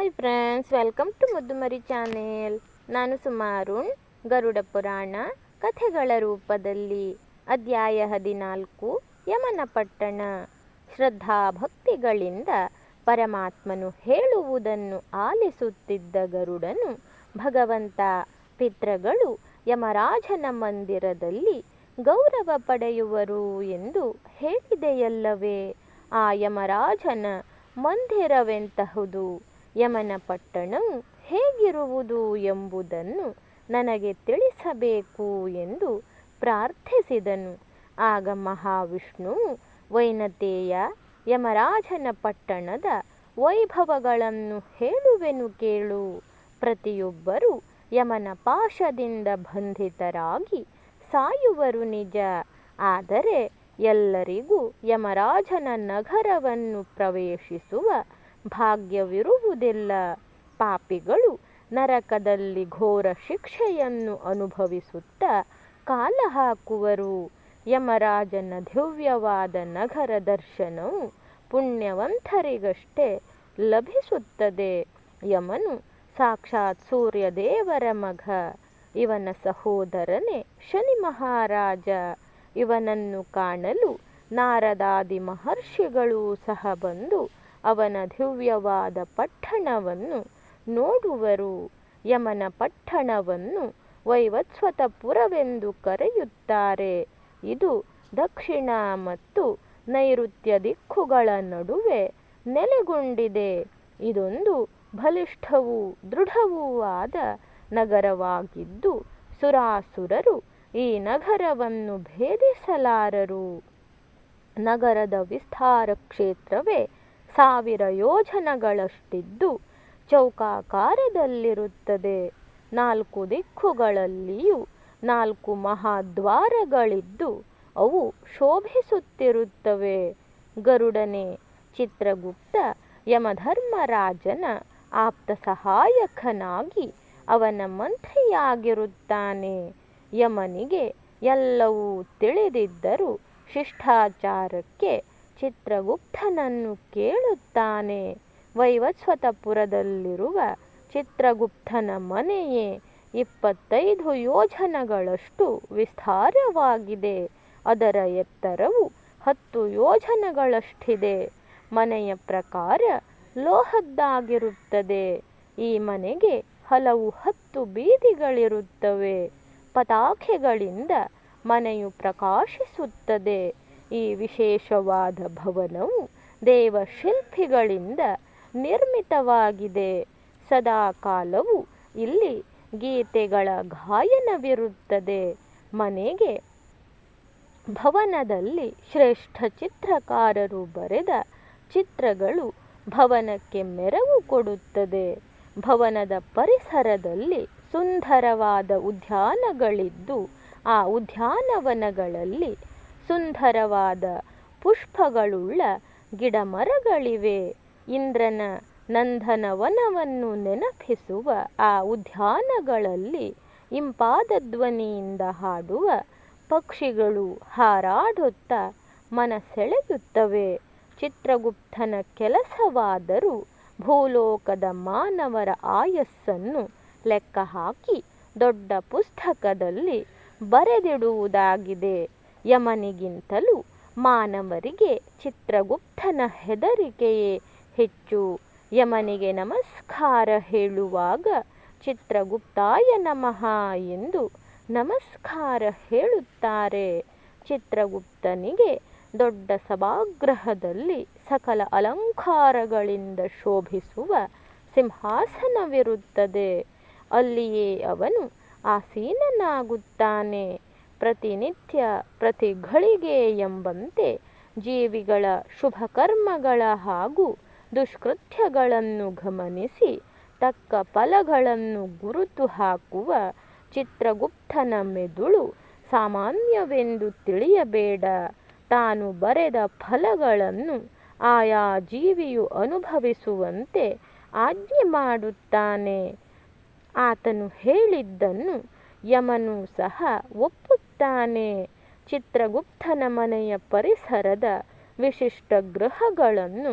Hi friends, welcome to Muddumari channel. ನಾನು ಸುಮಾರುಣ್ ಗರುಡ ಪುರಾಣ, ಕಥೆಗಳ ರೂಪದಲ್ಲಿ ಅಧ್ಯಾಯ ಹದಿನಾಲ್ಕು ಯಮನ ಪಟ್ಟಣ ಶ್ರದ್ಧಾಭಕ್ತಿಗಳಿಂದ ಪರಮಾತ್ಮನು ಹೇಳುವುದನ್ನು ಆಲಿಸುತ್ತಿದ್ದ ಗರುಡನು ಭಗವಂತ. ಪಿತೃಗಳು ಯಮರಾಜನ ಮಂದಿರದಲ್ಲಿ ಗೌರವ ಪಡೆಯುವರು ಎಂದು ಹೇಳಿದೆಯಲ್ಲವೇ? ಆ ಯಮರಾಜನ ಮಂದಿರವೆಂತಹುದು? ಯಮನ ಪಟ್ಟಣವು ಹೇಗಿರುವುದು ಎಂಬುದನ್ನು ನನಗೆ ತಿಳಿಸಬೇಕು ಎಂದು ಪ್ರಾರ್ಥಿಸಿದನು. ಆಗ ಮಹಾವಿಷ್ಣುವು ವೈನತೇಯ ಯಮರಾಜನ ಪಟ್ಟಣದ ವೈಭವಗಳನ್ನು ಹೇಳುವೆನು ಕೇಳು. ಪ್ರತಿಯೊಬ್ಬರೂ ಯಮನ ಪಾಶದಿಂದ ಬಂಧಿತರಾಗಿ ಸಾಯುವರು ನಿಜ. ಆದರೆ ಎಲ್ಲರಿಗೂ ಯಮರಾಜನ ನಗರವನ್ನು ಪ್ರವೇಶಿಸುವ ಭಾಗ್ಯವಿರುವುದಿಲ್ಲ ಪಾಪಿಗಳು. ನರಕದಲ್ಲಿ ಘೋರ ಶಿಕ್ಷೆಯನ್ನು ಅನುಭವಿಸುತ್ತಾ ಕಾಲ ಹಾಕುವರು. ಯಮರಾಜನ ದಿವ್ಯವಾದ ನಗರ ದರ್ಶನವು ಪುಣ್ಯವಂತರಿಗಷ್ಟೇ ಲಭಿಸುತ್ತದೆ. ಯಮನು ಸಾಕ್ಷಾತ್ ಸೂರ್ಯದೇವರ ಮಗ. ಇವನ ಸಹೋದರನೇ ಶನಿ ಮಹಾರಾಜ. ಇವನನ್ನು ಕಾಣಲು ನಾರದಾದಿ ಮಹರ್ಷಿಗಳೂ ಸಹ ಬಂದು ಅವನ ದಿವ್ಯವಾದ ಪಟ್ಟಣವನ್ನು ನೋಡುವರು. ಯಮನ ಪಟ್ಟಣವನ್ನು ವೈವತ್ಸ್ವತಪುರವೆಂದು ಕರೆಯುತ್ತಾರೆ. ಇದು ದಕ್ಷಿಣ ಮತ್ತು ನೈಋತ್ಯ ದಿಕ್ಕುಗಳ ನಡುವೆ ನೆಲೆಗೊಂಡಿದೆ. ಇದೊಂದು ಬಲಿಷ್ಠವೂ ದೃಢವೂ ಆದ ನಗರವಾಗಿದ್ದು, ಸುರಾಸುರರು ಈ ನಗರವನ್ನು ಭೇದಿಸಲಾರರು. ನಗರದ ವಿಸ್ತಾರ ಕ್ಷೇತ್ರವೇ ಸಾವಿರ ಯೋಜನಗಳಷ್ಟಿದ್ದು ಚೌಕಾಕಾರದಲ್ಲಿರುತ್ತದೆ. ನಾಲ್ಕು ದಿಕ್ಕುಗಳಲ್ಲಿಯೂ ನಾಲ್ಕು ಮಹಾದ್ವಾರಗಳಿದ್ದು ಅವು ಶೋಭಿಸುತ್ತಿರುತ್ತವೆ. ಗರುಡನೆ, ಚಿತ್ರಗುಪ್ತ, ಯಮಧರ್ಮರಾಜನ ಆಪ್ತ ಸಹಾಯಕನಾಗಿ ಅವನ ಮಂತ್ರಿಯಾಗಿರುತ್ತಾನೆ. ಯಮನಿಗೆ ಎಲ್ಲವೂ ತಿಳಿದಿದ್ದರೂ ಶಿಷ್ಟಾಚಾರಕ್ಕೆ ಚಿತ್ರಗುಪ್ತನನ್ನು ಕೇಳುತ್ತಾನೆ. ವೈವಸ್ವತಪುರದಲ್ಲಿರುವ ಚಿತ್ರಗುಪ್ತನ ಮನೆಯೇ ಇಪ್ಪತ್ತೈದು ಯೋಜನಗಳಷ್ಟು ವಿಸ್ತಾರವಾಗಿದೆ. ಅದರ ಎತ್ತರವು ಹತ್ತು ಯೋಜನಗಳಷ್ಟಿದೆ. ಮನೆಯ ಪ್ರಕಾರ ಲೋಹದ್ದಾಗಿರುತ್ತದೆ. ಈ ಮನೆಗೆ ಹಲವು ಹತ್ತು ಬೀದಿಗಳಿರುತ್ತವೆ. ಪತಾಕೆಗಳಿಂದ ಮನೆಯು ಪ್ರಕಾಶಿಸುತ್ತದೆ. ಈ ವಿಶೇಷವಾದ ಭವನವು ದೇವಶಿಲ್ಪಿಗಳಿಂದ ನಿರ್ಮಿತವಾಗಿದೆ. ಸದಾ ಕಾಲವು ಇಲ್ಲಿ ಗೀತೆಗಳ ಗಾಯನವಿರುತ್ತದೆ. ಮನೆಗೆ ಭವನದಲ್ಲಿ ಶ್ರೇಷ್ಠ ಚಿತ್ರಕಾರರು ಬರೆದ ಚಿತ್ರಗಳು ಭವನಕ್ಕೆ ಮೆರವು ಕೊಡುತ್ತದೆ. ಭವನದ ಪರಿಸರದಲ್ಲಿ ಸುಂದರವಾದ ಉದ್ಯಾನಗಳಿದ್ದು, ಆ ಉದ್ಯಾನವನಗಳಲ್ಲಿ ಸುಂದರವಾದ ಪುಷ್ಪಗಳುಳ್ಳ ಗಿಡಮರಗಳಿವೆ. ಇಂದ್ರನ ನಂದನವನವನ್ನು ನೆನಪಿಸುವ ಆ ಉದ್ಯಾನಗಳಲ್ಲಿ ಇಂಪಾದ ಧ್ವನಿಯಿಂದ ಹಾಡುವ ಪಕ್ಷಿಗಳು ಹಾರಾಡುತ್ತಾ ಮನಸೆಳೆಯುತ್ತವೆ. ಚಿತ್ರಗುಪ್ತನ ಕೆಲಸವಾದರೂ ಭೂಲೋಕದ ಮಾನವರ ಆಯಸ್ಸನ್ನು ಲೆಕ್ಕ ಹಾಕಿ ದೊಡ್ಡ ಪುಸ್ತಕದಲ್ಲಿ ಬರೆದಿಡುವುದಾಗಿದೆ. ಯಮನಿಗಿಂತಲೂ ಮಾನವರಿಗೆ ಚಿತ್ರಗುಪ್ತನ ಹೆದರಿಕೆಯೇ ಹೆಚ್ಚು. ಯಮನಿಗೆ ನಮಸ್ಕಾರ ಹೇಳುವಾಗ ಚಿತ್ರಗುಪ್ತಾಯ ನಮಃ ಎಂದು ನಮಸ್ಕಾರ ಹೇಳುತ್ತಾರೆ. ಚಿತ್ರಗುಪ್ತನಿಗೆ ದೊಡ್ಡ ಸಭಾಗ್ರಹದಲ್ಲಿ ಸಕಲ ಅಲಂಕಾರಗಳಿಂದ ಶೋಭಿಸುವ ಸಿಂಹಾಸನವಿರುತ್ತದೆ. ಅಲ್ಲಿಯೇ ಅವನು ಆಸೀನನಾಗುತ್ತಾನೆ. ಪ್ರತಿನಿತ್ಯ ಪ್ರತಿ ಘಳಿಗೆ ಎಂಬಂತೆ ಜೀವಿಗಳ ಶುಭ ಕರ್ಮಗಳ ಹಾಗೂ ದುಷ್ಕೃತ್ಯಗಳನ್ನು ಗಮನಿಸಿ ತಕ್ಕ ಫಲಗಳನ್ನು ಗುರುತು ಹಾಕುವ ಚಿತ್ರಗುಪ್ತನ ಮೆದುಳು ಸಾಮಾನ್ಯವೆಂದು ತಿಳಿಯಬೇಡ. ತಾನು ಬರೆದ ಫಲಗಳನ್ನು ಆಯಾ ಜೀವಿಯು ಅನುಭವಿಸುವಂತೆ ಆಜ್ಞೆ ಮಾಡುತ್ತಾನೆ. ಆತನು ಹೇಳಿದ್ದನ್ನು ಯಮನು ಸಹ ಒಪ್ಪುತ್ತಾನೆ ಚಿತ್ರಗುಪ್ತನ ಮನೆಯ ಪರಿಸರದ ವಿಶಿಷ್ಟ ಗ್ರಹಗಳನ್ನು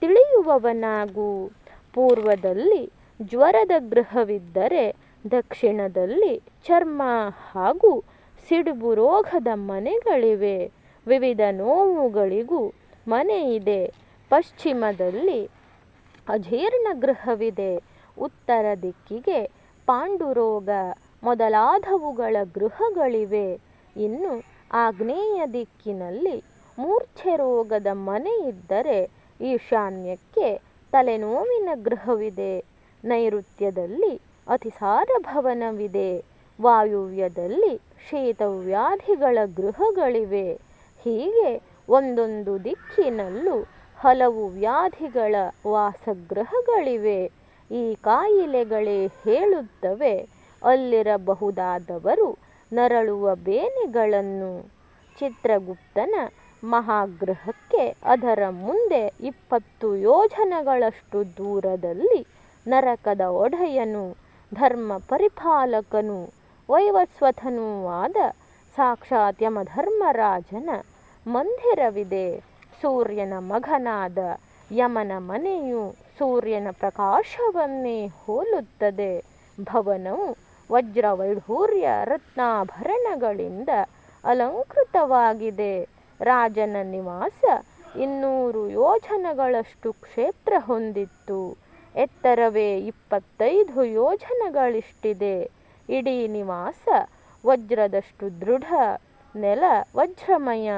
ತಿಳಿಯುವವನಾಗು. ಪೂರ್ವದಲ್ಲಿ ಜ್ವರದ ಗೃಹವಿದ್ದರೆ ದಕ್ಷಿಣದಲ್ಲಿ ಚರ್ಮ ಹಾಗೂ ಸಿಡುಬು ರೋಗದ ಮನೆಗಳಿವೆ. ವಿವಿಧ ನೋವುಗಳಿಗೂ ಮನೆ ಇದೆ. ಪಶ್ಚಿಮದಲ್ಲಿ ಅಜೀರ್ಣ ಗೃಹವಿದೆ. ಉತ್ತರ ದಿಕ್ಕಿಗೆ ಪಾಂಡುರೋಗ ಮೊದಲಾದವುಗಳ ಗೃಹಗಳಿವೆ. ಇನ್ನು ಆಗ್ನೇಯ ದಿಕ್ಕಿನಲ್ಲಿ ಮೂರ್ಛೆ ರೋಗದ ಮನೆ ಇದ್ದರೆ ಈಶಾನ್ಯಕ್ಕೆ ತಲೆನೋವಿನ ಗೃಹವಿದೆ. ನೈಋತ್ಯದಲ್ಲಿ ಅತಿಸಾರ ಭವನವಿದೆ. ವಾಯುವ್ಯದಲ್ಲಿ ಶೀತವ್ಯಾಧಿಗಳ ಗೃಹಗಳಿವೆ. ಹೀಗೆ ಒಂದೊಂದು ದಿಕ್ಕಿನಲ್ಲೂ ಹಲವು ವ್ಯಾಧಿಗಳ ವಾಸಗೃಹಗಳಿವೆ. ಈ ಕಾಯಿಲೆಗಳೇ ಹೇಳುತ್ತವೆ ಅಲ್ಲಿರಬಹುದಾದವರು ನರಳುವ ಬೇನೆಗಳನ್ನು. ಚಿತ್ರಗುಪ್ತನ ಮಹಾಗೃಹಕ್ಕೆ ಅದರ ಮುಂದೆ ಇಪ್ಪತ್ತು ಯೋಜನಗಳಷ್ಟು ದೂರದಲ್ಲಿ ನರಕದ ಒಡೆಯನು ಧರ್ಮ ಪರಿಪಾಲಕನು ವೈವಸ್ವತನೂ ಆದ ಸಾಕ್ಷಾತ್ ಯಮಧರ್ಮರಾಜನ ಮಂದಿರವಿದೆ. ಸೂರ್ಯನ ಮಗನಾದ ಯಮನ ಮನೆಯು ಸೂರ್ಯನ ಪ್ರಕಾಶವನ್ನೇ ಹೋಲುತ್ತದೆ. ಭವನವು ವಜ್ರ ವೈಢೂರ್ಯ ರತ್ನಾಭರಣಗಳಿಂದ ಅಲಂಕೃತವಾಗಿದೆ. ರಾಜನ ನಿವಾಸ ಇನ್ನೂರು ಯೋಜನಗಳಷ್ಟು ಕ್ಷೇತ್ರ ಹೊಂದಿತ್ತು. ಎತ್ತರವೇ ಇಪ್ಪತ್ತೈದು ಯೋಜನಗಳಿಷ್ಟಿದೆ. ಇಡೀ ನಿವಾಸ ವಜ್ರದಷ್ಟು ದೃಢ, ನೆಲ ವಜ್ರಮಯ.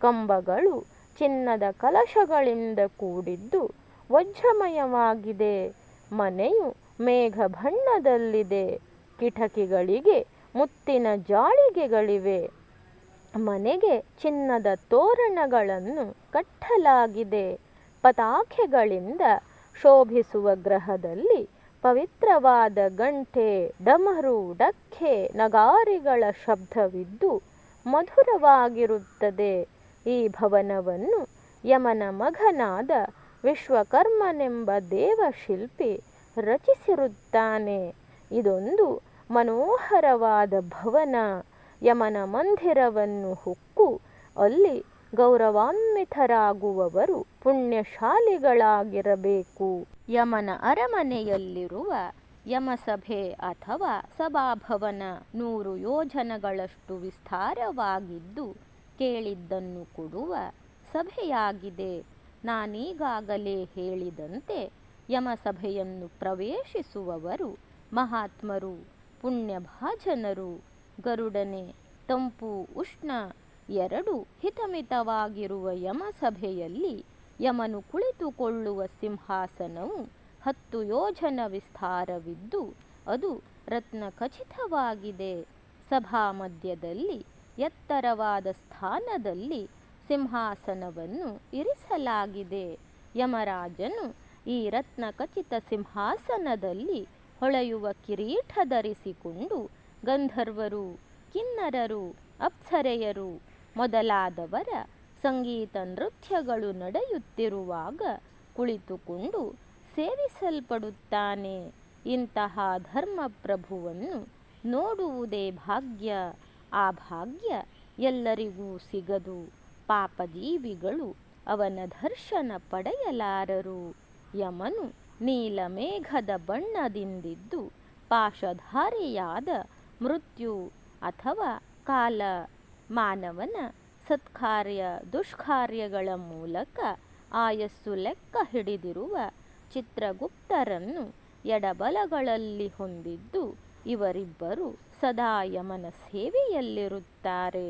ಕಂಬಗಳು ಚಿನ್ನದ ಕಲಶಗಳಿಂದ ಕೂಡಿದ್ದು ವಜ್ರಮಯವಾಗಿದೆ. ಮನೆಯು ಮೇಘ ಬಣ್ಣದಲ್ಲಿದೆ ಕಿಟಕಿಗಳಿಗೆ ಮುತ್ತಿನ ಜಾಳಿಗೆಗಳಿವೆ. ಮನೆಗೆ ಚಿನ್ನದ ತೋರಣಗಳನ್ನು ಕಟ್ಟಲಾಗಿದೆ. ಪತಾಕೆಗಳಿಂದ ಶೋಭಿಸುವ ಗ್ರಹದಲ್ಲಿ ಪವಿತ್ರವಾದ ಗಂಟೆ, ಡಮರು, ಡಕ್ಕೆ, ನಗಾರಿಗಳ ಶಬ್ದವಿದ್ದು ಮಧುರವಾಗಿರುತ್ತದೆ. ಈ ಭವನವನ್ನು ಯಮನ ಮಗನಾದ ವಿಶ್ವಕರ್ಮನೆಂಬ ದೇವಶಿಲ್ಪಿ ರಚಿಸಿರುತ್ತಾನೆ. ಇದೊಂದು ಮನೋಹರವಾದ ಭವನ ಯಮನ ಮಂದಿರವನ್ನು ಹೊಕ್ಕು, ಅಲ್ಲಿ ಗೌರವಾನ್ವಿತರಾಗುವವರು ಪುಣ್ಯಶಾಲಿಗಳಾಗಿರಬೇಕು. ಯಮನ ಅರಮನೆಯಲ್ಲಿರುವ ಯಮಸಭೆ ಅಥವಾ ಸಭಾಭವನ ನೂರು ಯೋಜನಗಳಷ್ಟು ವಿಸ್ತಾರವಾಗಿದ್ದು, ಕೇಳಿದ್ದನ್ನು ಕೊಡುವ ಸಭೆಯಾಗಿದೆ. ನಾನೀಗಾಗಲೇ ಹೇಳಿದಂತೆ, ಯಮಸಭೆಯನ್ನು ಪ್ರವೇಶಿಸುವವರು ಮಹಾತ್ಮರು. ಪುಣ್ಯಭಾಜನರು. ಗರುಡನೆ, ತಂಪು, ಉಷ್ಣ ಎರಡು ಹಿತಮಿತವಾಗಿರುವ ಯಮಸಭೆಯಲ್ಲಿ ಯಮನು ಕುಳಿತುಕೊಳ್ಳುವ ಸಿಂಹಾಸನವು ಹತ್ತು ಯೋಜನ ವಿಸ್ತಾರವಿದ್ದು, ಅದು ರತ್ನ ಖಚಿತವಾಗಿದೆ ಸಭಾ ಮಧ್ಯದಲ್ಲಿ ಎತ್ತರವಾದ ಸ್ಥಾನದಲ್ಲಿ ಸಿಂಹಾಸನವನ್ನು ಇರಿಸಲಾಗಿದೆ. ಯಮರಾಜನು ಈ ರತ್ನ ಖಚಿತ ಸಿಂಹಾಸನದಲ್ಲಿ ಹೊಳೆಯುವ ಕಿರೀಟ ಧರಿಸಿಕೊಂಡು ಗಂಧರ್ವರು, ಕಿನ್ನರರು, ಅಪ್ಸರೆಯರು, ಮೊದಲಾದವರ ಸಂಗೀತ ನೃತ್ಯಗಳು ನಡೆಯುತ್ತಿರುವಾಗ ಕುಳಿತುಕೊಂಡು ಸೇವಿಸಲ್ಪಡುತ್ತಾನೆ. ಇಂತಹ ಧರ್ಮಪ್ರಭುವನ್ನು ನೋಡುವುದೇ ಭಾಗ್ಯ. ಆ ಭಾಗ್ಯ ಎಲ್ಲರಿಗೂ ಸಿಗದು. ಪಾಪಜೀವಿಗಳು ಅವನ ದರ್ಶನ ಪಡೆಯಲಾರರು. ಯಮನು ನೀಲಮೇಘದ ಬಣ್ಣದಿಂದಿದ್ದು ಪಾಶಧಾರಿಯಾದ ಮೃತ್ಯು ಅಥವಾ ಕಾಲ. ಮಾನವನ ಸತ್ಕಾರ್ಯ ದುಷ್ಕಾರ್ಯಗಳ ಮೂಲಕ ಆಯಸ್ಸು ಲೆಕ್ಕ ಹಿಡಿದಿರುವ ಚಿತ್ರಗುಪ್ತರನ್ನು ಎಡಬಲಗಳಲ್ಲಿ ಹೊಂದಿದ್ದು ಇವರಿಬ್ಬರು ಸದಾ ಯಮನ ಸೇವೆಯಲ್ಲಿರುತ್ತಾರೆ.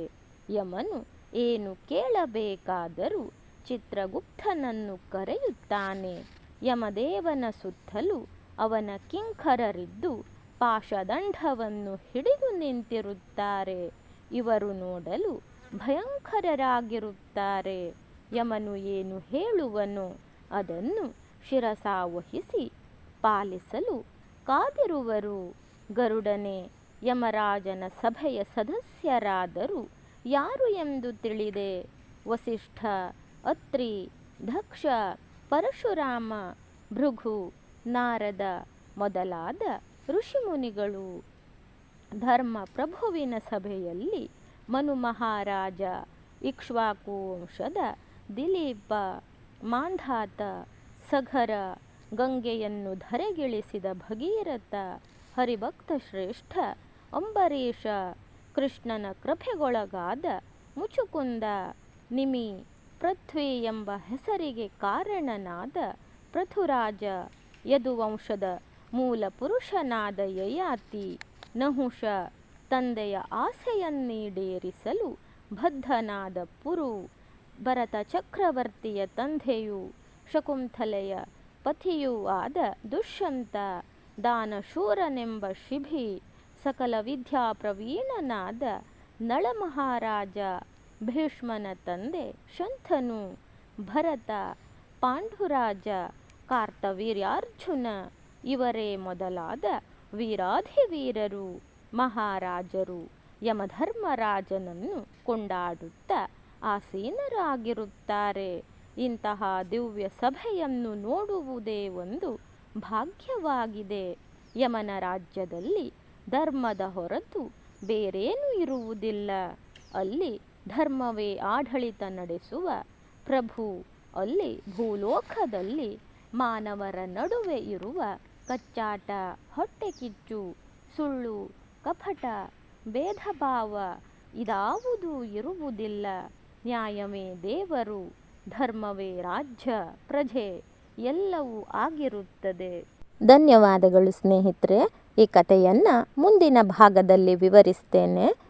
ಯಮನು ಏನು ಕೇಳಬೇಕಾದರೂ ಚಿತ್ರಗುಪ್ತನನ್ನು ಕರೆಯುತ್ತಾನೆ. ಯಮದೇವನ ಸುತ್ತಲೂ ಅವನ ಕಿಂಕರರಿದ್ದು ಪಾಶದಂಡವನ್ನು ಹಿಡಿದು ನಿಂತಿರುತ್ತಾರೆ. ಇವರು ನೋಡಲು ಭಯಂಕರರಾಗಿರುತ್ತಾರೆ. ಯಮನು ಏನು ಹೇಳುವನೋ ಅದನ್ನು ಶಿರಸಾವಹಿಸಿ ಪಾಲಿಸಲು ಕಾದಿರುವರು. ಗರುಡನೆ, ಯಮರಾಜನ ಸಭೆಯ ಸದಸ್ಯರಾದರೂ ಯಾರು ಎಂದು ತಿಳಿದೆ? ವಸಿಷ್ಠ, ಅತ್ರಿ, ದಕ್ಷ ಪರಶುರಾಮ, ಭೃಗು, ನಾರದ ಮೊದಲಾದ ಋಷಿಮುನಿಗಳು ಧರ್ಮ ಪ್ರಭುವಿನ ಸಭೆಯಲ್ಲಿ ಮನು ಮಹಾರಾಜ ಇಕ್ಷ್ವಾಕು ವಂಶದ ದಿಲೀಪ, ಮಾಂಧಾತ, ಸಘರ ಗಂಗೆಯನ್ನು ಧರೆಗಿಳಿಸಿದ ಭಗೀರಥ, ಹರಿಭಕ್ತ ಶ್ರೇಷ್ಠ ಅಂಬರೀಷ, ಕೃಷ್ಣನ ಕೃಪೆಗೊಳಗಾದ ಮುಚುಕುಂದ, ನಿಮಿ ಪೃಥ್ವಿ ಎಂಬ ಹೆಸರಿಗೆ ಕಾರಣನಾದ ಪೃಥುರಾಜ, ಯದುವಂಶದ ಮೂಲ ಪುರುಷನಾದ ಯಯಾತಿ, ನಹುಷ, ತಂದೆಯ ಆಸೆಯನ್ನೀಡೇರಿಸಲು ಬದ್ಧನಾದ ಪುರು, ಭರತ ಚಕ್ರವರ್ತಿಯ ತಂದೆಯು, ಶಕುಂತಲೆಯ ಪತಿಯೂ ಆದ ದುಷ್ಯಂತ, ದಾನಶೂರನೆಂಬ ಶಿಭಿ, ಸಕಲ ವಿದ್ಯಾಪ್ರವೀಣನಾದ ನಳಮಹಾರಾಜ. ಭೀಷ್ಮನ ತಂದೆ ಶಂತನು ಭರತ, ಪಾಂಡುರಾಜ, ಕಾರ್ತವೀರ್ಯಾರ್ಜುನ, ಇವರೇ ಮೊದಲಾದ ವೀರಾಧಿವೀರರು ಮಹಾರಾಜರು, ಯಮಧರ್ಮರಾಜನನ್ನು ಕೊಂಡಾಡುತ್ತಾ ಆಸೀನರಾಗಿರುತ್ತಾರೆ. ಇಂತಹ ದಿವ್ಯ ಸಭೆಯನ್ನು ನೋಡುವುದೇ ಒಂದು ಭಾಗ್ಯವಾಗಿದೆ. ಯಮನ ರಾಜ್ಯದಲ್ಲಿ ಧರ್ಮದ ಹೊರತು ಬೇರೇನೂ ಇರುವುದಿಲ್ಲ. ಅಲ್ಲಿ ಧರ್ಮವೇ ಆಡಳಿತ ನಡೆಸುವ ಪ್ರಭು. ಅಲ್ಲಿ ಭೂಲೋಕದಲ್ಲಿ ಮಾನವರ ನಡುವೆ ಇರುವ ಕಚ್ಚಾಟ ಹೊಟ್ಟೆಕಿಚ್ಚು ಸುಳ್ಳು, ಕಪಟ, ಭೇದಭಾವ ಇದಾವುದೂ ಇರುವುದಿಲ್ಲ. ನ್ಯಾಯವೇ ದೇವರು, ಧರ್ಮವೇ ರಾಜ್ಯ, ಪ್ರಜೆ ಎಲ್ಲವೂ ಆಗಿರುತ್ತದೆ. ಧನ್ಯವಾದಗಳು ಸ್ನೇಹಿತರೆ. ಈ ಕಥೆಯನ್ನು ಮುಂದಿನ ಭಾಗದಲ್ಲಿ ವಿವರಿಸ್ತೇನೆ.